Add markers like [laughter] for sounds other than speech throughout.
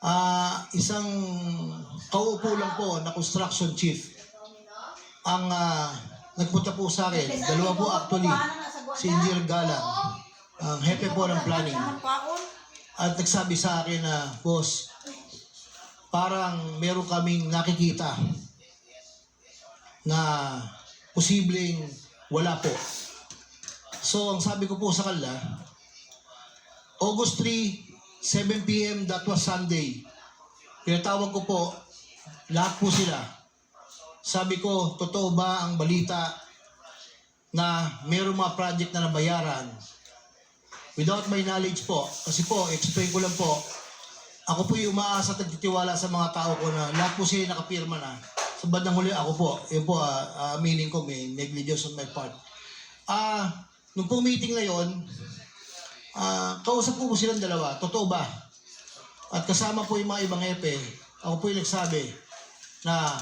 Ah, isang kauupo lang po na construction chief ang ah, nagpunta po sa akin. Dalawa po actually. Si Engineer Galang, ang hepe po ng planning. At nagsabi sa akin na, boss, parang meron kaming nakikita na posibleng wala po. So, ang sabi ko po sa kanila, August 3, 7 p.m., that was Sunday. Pinatawag ko po, lahat po sila. Sabi ko, totoo ba ang balita na mayroong mga project na nabayaran? Without my knowledge po, kasi po, explain ko lang po, ako po yung umaasa at nagtitiwala sa mga tao ko na lahat po sila nakapirma na. Sa bandang huli, ako po, yun po, ah, ah, meaning ko may negligence on my part. Ah, nung po meeting na yon, ah, kausap ko po silang dalawa, totoo ba? At kasama po yung mga ibang hepe, ako po yung nagsabi na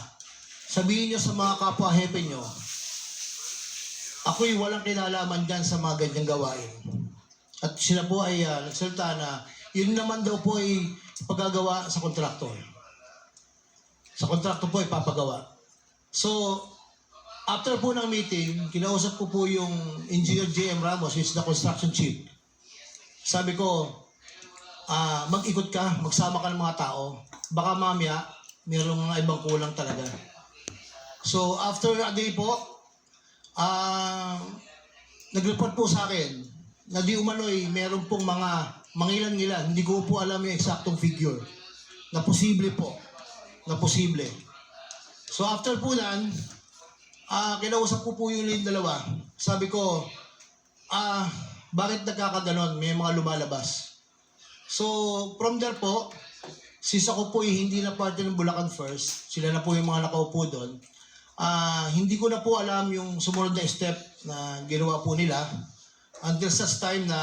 sabihin nyo sa mga kapwa hepe nyo, ako'y walang kinalaman dyan sa mga ganyang gawain. At sila po ay ah, nagsalita na yun naman daw po ay pagagawa sa kontraktor. Sa kontraktor po ay papagawa. So, after po ng meeting, kinausap ko po yung Engineer J.M. Ramos, who is the construction chief. Sabi ko, ah mag-ikot ka, magsama ka ng mga tao. Baka mamaya, mayroong mga ibang kulang talaga. So, after a day po, ah nag-report po sa akin na di umano'y meron pong mga mangilan-ngilan. Hindi ko po alam yung eksaktong figure. Na posible po. Na posible. So after po nan, ah kinausap ko po yung yung dalawa. Sabi ko, ah bakit nagkakaganon? May mga lumalabas. So from there po, since ako po ay hindi na parte ng Bulacan First, sila na po yung mga nakaupo doon, ah hindi ko na po alam yung sumunod na step na ginawa po nila until such time na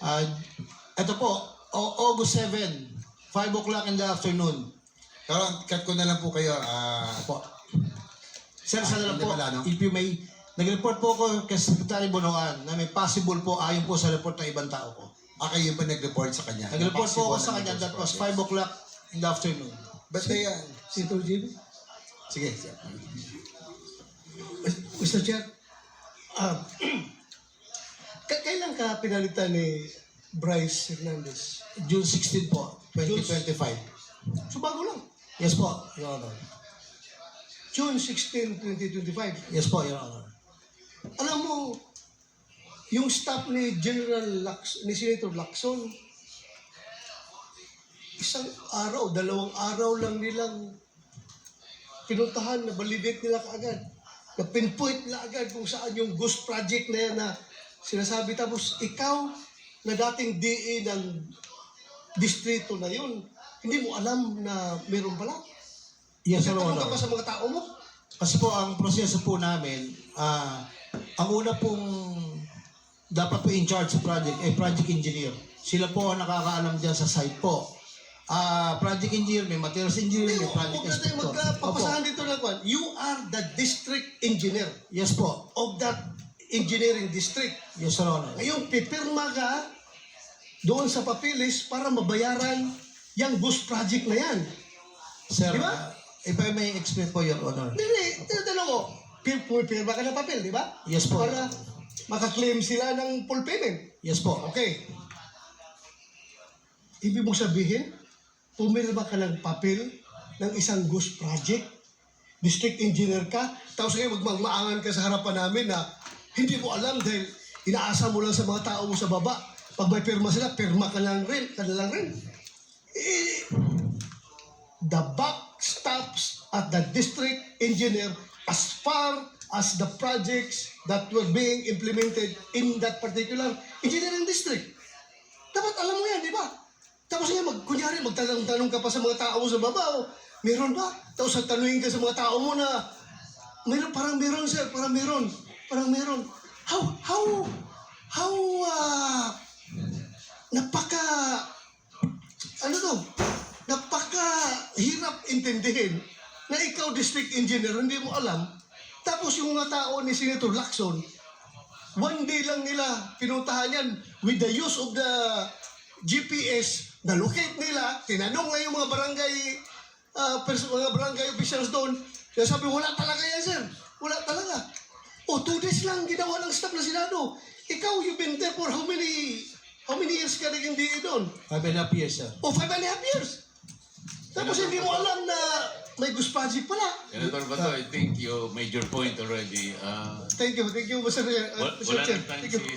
ah ito po, August 7, 5 o'clock in the afternoon. Pero cut ko na lang po kayo. ah Po. Sir, sa Ah, lang po, pala, no? if you may, nag-report po ako kay Secretary Bonoan na may possible po ayon po sa report ng ibang tao ko. ah, kayo pa nag-report sa kanya. Nag-report po ako sa kanya that was project. 5 o'clock in the afternoon. Ba't kaya? Senator JB? Sige. Mr. Chair, ah, [clears throat] k- kailan ka pinalitan ni Bryce Hernandez? June 16 po, 2025. So bago lang. Yes po, Your Honor. June 16, 2025. Yes po, Your Honor. Alam mo, yung staff ni General Lax, ni Senator Lacson, isang araw, dalawang araw lang nilang pinuntahan na validate nila kaagad. Na pinpoint nila agad kung saan yung ghost project na yan na sinasabi. Tapos ikaw na dating DA ng distrito na yun, hindi mo alam na meron pala. Yes, Your Tanong ka pa sa mga tao mo. Kasi po ang proseso po namin, ah ang una pong dapat po in charge sa project ay project engineer. Sila po ang nakakaalam dyan sa site po. Ah, project engineer, may materials engineer, may project Huwag na tayo inspector. Magkapapasahan dito ng kwan. You are the district engineer Yes po. of that engineering district. Yes, Your Honor. Ngayon, pipirma ka doon sa papilis para mabayaran yung bus project na yan. Sir, Di ba? ah, if I may explain po, Your Honor. Hindi, tinatanong ko, pumipirma ka ng papel, di ba? Yes po. Para makaklaim sila ng full payment. Yes po. Okay. Ibig mong sabihin, pumirma ka ng papel ng isang ghost project, district engineer ka, tapos ngayon magmamaangan ka sa harapan namin na hindi mo alam dahil inaasa mo lang sa mga tao mo sa baba. Pag may pirma sila, pirma ka lang rin, ka lang rin. Eh, the buck stops at the district engineer as far as the projects that were being implemented in that particular engineering district. Dapat alam mo yan, di ba? Tapos nga, mag, kunyari, magtanong-tanong ka pa sa mga tao sa baba, o, meron ba? Tapos tanungin ka sa mga tao mo na, meron, parang meron, sir, parang meron, parang meron. How, how, how, ah, napaka, ano to, napaka hirap intindihin na ikaw district engineer, hindi mo alam. Tapos yung mga tao ni Senator Lacson, one day lang nila pinuntahan yan with the use of the GPS, na-locate nila, tinanong nga yung mga barangay, pers- mga barangay officials doon, kaya sabi, wala talaga yan, sir. Wala talaga. O, two days lang ginawa ng staff na Senado. Ikaw, you've been there for how many, how many years ka naging DA doon? Five and a half years, sir. O, five and a half years. Tapos hindi mo alam na may Gus Project pala. Senator Bato, I think you made your point already. Uh, Thank you, thank you, Mr. uh, wa- Mr. Chair. nang time Thank you. si